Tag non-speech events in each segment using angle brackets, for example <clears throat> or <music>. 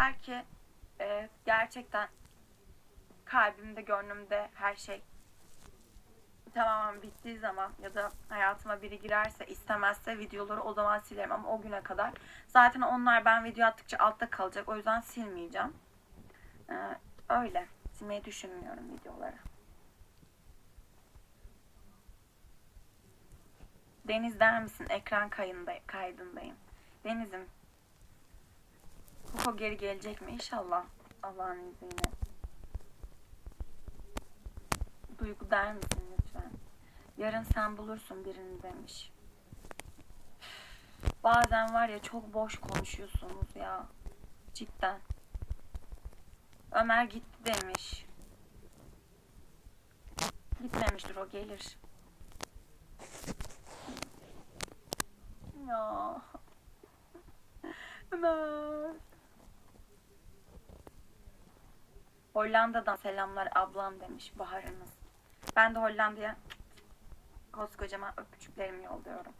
Belki e, gerçekten kalbimde, gönlümde her şey tamamen bittiği zaman ya da hayatıma biri girerse istemezse videoları o zaman silerim ama o güne kadar zaten onlar ben video attıkça altta kalacak o yüzden silmeyeceğim. Ee, öyle. Silmeyi düşünmüyorum videoları. Deniz der misin? Ekran kayında, kaydındayım. Deniz'im. Kuko geri gelecek mi? İnşallah. Allah'ın izniyle. Duygu der misin lütfen? Yarın sen bulursun birini demiş. Bazen var ya çok boş konuşuyorsunuz ya. Cidden. Ömer gitti demiş. Gitmemiştir o gelir. Ya. <laughs> Ömer. Hollanda'dan selamlar ablam demiş Bahar'ınız. Ben de Hollanda'ya koskocaman öpücüklerimi yolluyorum.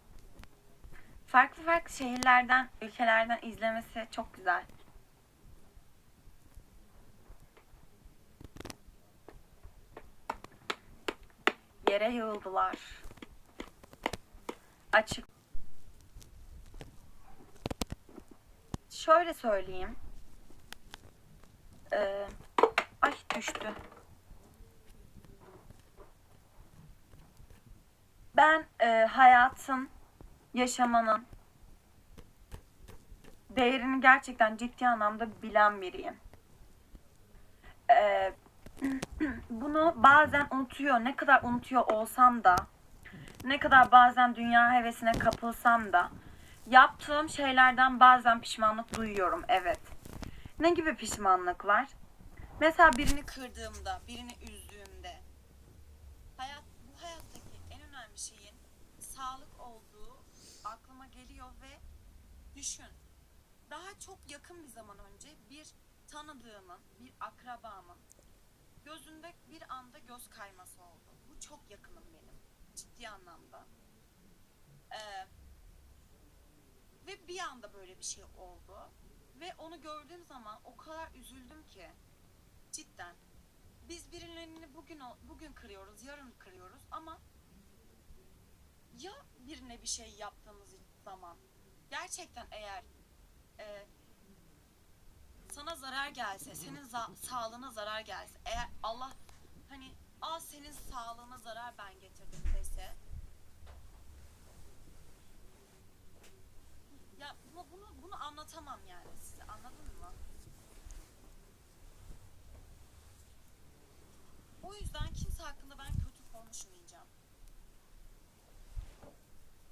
Farklı farklı şehirlerden, ülkelerden izlemesi çok güzel. Yere yığıldılar. Açık. Şöyle söyleyeyim. Ee, ay düştü. Ben e, hayatın, yaşamanın değerini gerçekten ciddi anlamda bilen biriyim. Ee, <clears throat> bunu bazen unutuyor. Ne kadar unutuyor olsam da, ne kadar bazen dünya hevesine kapılsam da, yaptığım şeylerden bazen pişmanlık duyuyorum. Evet. Ne gibi pişmanlıklar? Mesela birini kırdığımda, birini üzdüğümde. Hayat, bu hayattaki en önemli şeyin sağlık olduğu geliyor ve düşün. Daha çok yakın bir zaman önce bir tanıdığımın, bir akrabamın gözünde bir anda göz kayması oldu. Bu çok yakınım benim. Ciddi anlamda. Ee, ve bir anda böyle bir şey oldu. Ve onu gördüğüm zaman o kadar üzüldüm ki. Cidden. Biz birilerini bugün bugün kırıyoruz, yarın kırıyoruz ama ya birine bir şey yaptığımız zaman gerçekten eğer e, sana zarar gelse, senin za- sağlığına zarar gelse, eğer Allah hani al senin sağlığına zarar ben getirdim dese ya bunu, bunu, bunu anlatamam yani size anladın mı? O yüzden kimse hakkında ben kötü konuşmayacağım.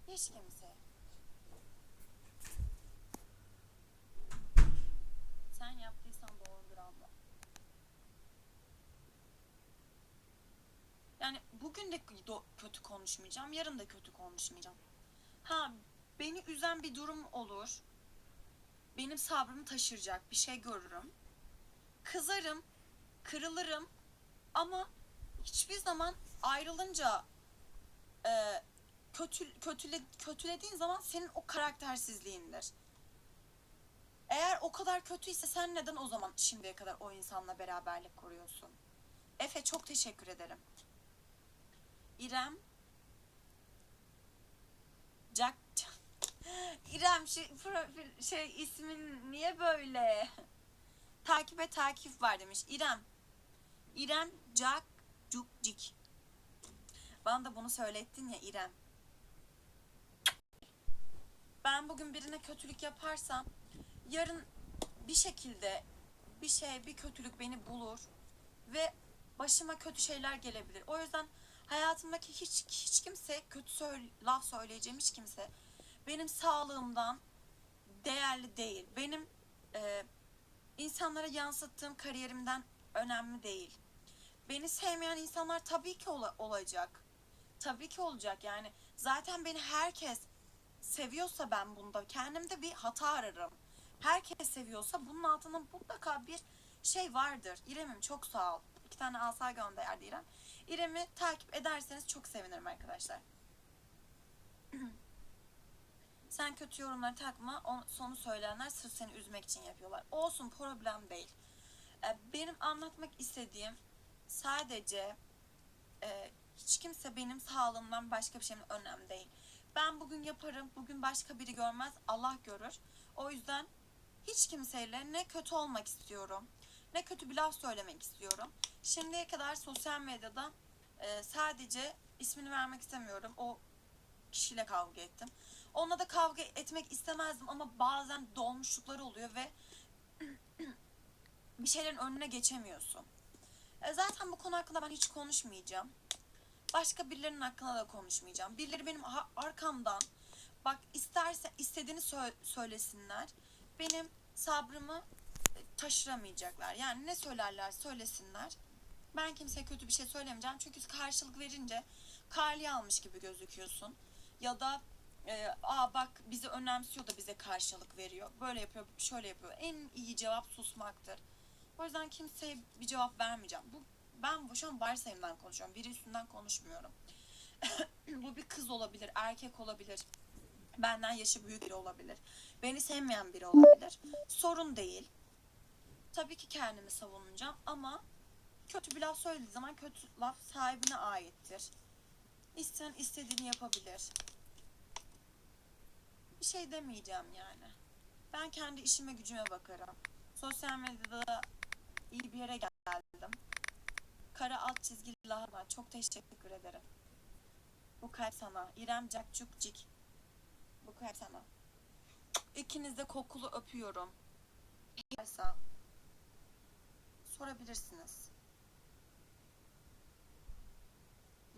Hiç kimse. Yani bugün de kötü konuşmayacağım, yarın da kötü konuşmayacağım. Ha, beni üzen bir durum olur. Benim sabrımı taşıracak bir şey görürüm. Kızarım, kırılırım ama hiçbir zaman ayrılınca e, kötü, kötüle, kötülediğin zaman senin o karaktersizliğindir. Eğer o kadar kötüyse sen neden o zaman şimdiye kadar o insanla beraberlik kuruyorsun? Efe çok teşekkür ederim. İrem Jack <laughs> İrem şey, profil, şey ismin niye böyle? Takibe takip var demiş. İrem. İrem Jack Cukcik. Bana da bunu söylettin ya İrem. Ben bugün birine kötülük yaparsam yarın bir şekilde bir şey, bir kötülük beni bulur ve başıma kötü şeyler gelebilir. O yüzden hayatımdaki hiç hiç kimse kötü söyle, laf söyleyeceğim hiç kimse benim sağlığımdan değerli değil. Benim e, insanlara yansıttığım kariyerimden önemli değil. Beni sevmeyen insanlar tabii ki ola- olacak. Tabii ki olacak yani. Zaten beni herkes seviyorsa ben bunda kendimde bir hata ararım. Herkes seviyorsa bunun altında mutlaka bir şey vardır. İrem'im çok sağ ol. İki tane asa gönderdi İrem. İrem'i takip ederseniz çok sevinirim arkadaşlar. <clears throat> Sen kötü yorumları takma. Sonu söyleyenler sırf seni üzmek için yapıyorlar. Olsun problem değil. E, benim anlatmak istediğim sadece e, hiç kimse benim sağlığımdan başka bir şeyin önemli değil. Ben bugün yaparım, bugün başka biri görmez, Allah görür. O yüzden hiç kimseyle ne kötü olmak istiyorum, ne kötü bir laf söylemek istiyorum. Şimdiye kadar sosyal medyada e, sadece ismini vermek istemiyorum. O kişiyle kavga ettim. Onunla da kavga etmek istemezdim ama bazen dolmuşluklar oluyor ve <clears throat> bir şeylerin önüne geçemiyorsun. E, zaten bu konu hakkında ben hiç konuşmayacağım. Başka birilerinin hakkında da konuşmayacağım. Birileri benim arkamdan bak isterse istediğini sö- söylesinler. Benim sabrımı taşıramayacaklar. Yani ne söylerler söylesinler. Ben kimseye kötü bir şey söylemeyeceğim. Çünkü karşılık verince karli almış gibi gözüküyorsun. Ya da e, aa bak bizi önemsiyor da bize karşılık veriyor. Böyle yapıyor, şöyle yapıyor. En iyi cevap susmaktır. O yüzden kimseye bir cevap vermeyeceğim. Bu ben şu an varsayımdan konuşuyorum. Biri üstünden konuşmuyorum. <clears throat> bu bir kız olabilir, erkek olabilir. Benden yaşı büyük biri olabilir. Beni sevmeyen biri olabilir. Sorun değil. Tabii ki kendimi savunacağım ama kötü bir laf söylediği zaman kötü laf sahibine aittir. İsteyen istediğini yapabilir. Bir şey demeyeceğim yani. Ben kendi işime gücüme bakarım. Sosyal medyada iyi bir yere geldim. Kara alt çizgili lahana. Çok teşekkür ederim. Bu kalp sana. İrem Cakçuk Cik. Bu kalp sana. İkiniz de kokulu öpüyorum. Varsa sorabilirsiniz.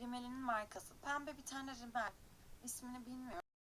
Rimel'in markası. Pembe bir tane rimel. İsmini bilmiyorum.